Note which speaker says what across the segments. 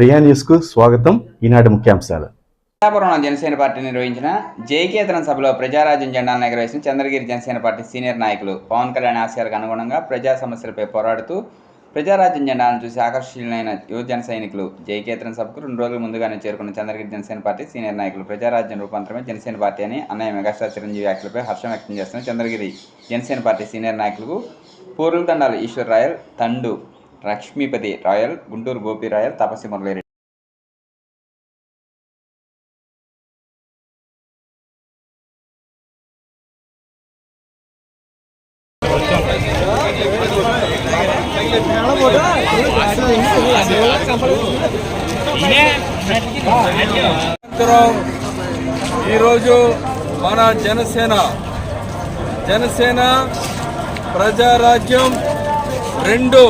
Speaker 1: ప్రియా న్యూస్కు స్వాగతం. ఈనాటి ముఖ్యాంశాలు.
Speaker 2: పిఠాపురం జనసేన పార్టీ నిర్వహించిన జైకేతనం సభలో ప్రజారాజ్యం జెండాను ఎగరవేసిన చంద్రగిరి జనసేన పార్టీ సీనియర్ నాయకులు పవన్ కళ్యాణ్ ఆశయాలకు అనుగుణంగా ప్రజా సమస్యలపై పోరాడుతూ ప్రజారాజ్యం జెండాను చూసి ఆకర్షణీయులైన యువజన సైనికులు జైకేతనం సభకు రెండు రోజుల ముందుగానే చేరుకున్న చంద్రగిరి జనసేన పార్టీ సీనియర్ నాయకులు ప్రజారాజ్యం రూపాంతరమే జనసేన పార్టీ అని అన్నయ్య మెగాస్టార్ చిరంజీవి వ్యాఖ్యలపై హర్షం వ్యక్తం చేస్తున్న చంద్రగిరి జనసేన పార్టీ సీనియర్ నాయకులకు పూర్వుల తండాలు ఈశ్వర్ రాయల్ తండు లక్ష్మీపతి రాయల్ గుంటూరు గోపి రాయల్ తపస్సి మురళీరెడ్డి.
Speaker 3: ఈరోజు మన జనసేన జనసేన ప్రజారాజ్యం రెండు.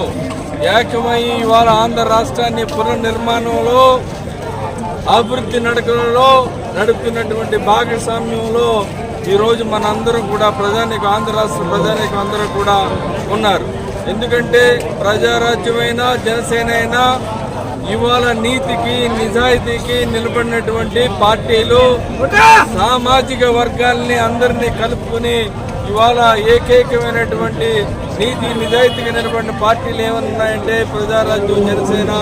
Speaker 3: ఏకమై ఇవాళ ఆంధ్ర రాష్ట్రాన్ని పునర్నిర్మాణంలో అభివృద్ధి నడకలలో నడుపుతున్నటువంటి భాగస్వామ్యంలో ఈరోజు మనందరం కూడా ప్రజానికి ఆంధ్ర రాష్ట్ర ప్రజానికి అందరూ కూడా ఉన్నారు. ఎందుకంటే ప్రజారాజ్యమైన జనసేన అయినా ఇవాళ నీతికి నిజాయితీకి నిలబడినటువంటి పార్టీలు సామాజిక వర్గాల్ని అందరినీ కలుపుకుని ఇవాళ ఏకైకమైనటువంటి నీతి నిజాయితీగా నిలబడిన పార్టీలు ఏమన్నాయంటే ప్రజారాజ్యం జనసేన.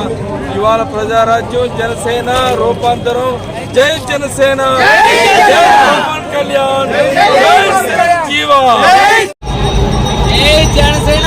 Speaker 3: ఇవాళ ప్రజారాజ్యం జనసేన రూపాంతరం. జై జనసేన! పవన్ కళ్యాణ్! జీవా జనసేన!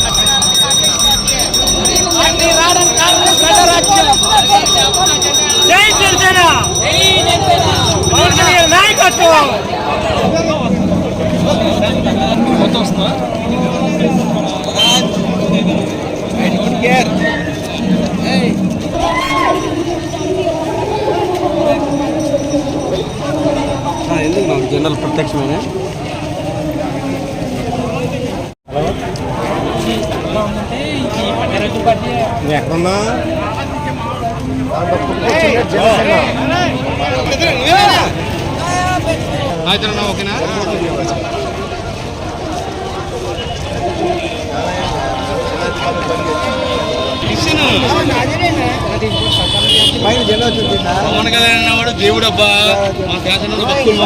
Speaker 4: జై జనసేన పవన్ కళ్యాణ్ నాయకత్వం
Speaker 5: ఎందుకు నాకు జనరల్ ప్రత్యక్షమైన నువ్వు ఎక్కడున్నా ఓకేనా?
Speaker 4: పవన్ కళ్యాణ్ అన్నవాడు దేవుడు అబ్బా మా శాసనంలో భక్తులు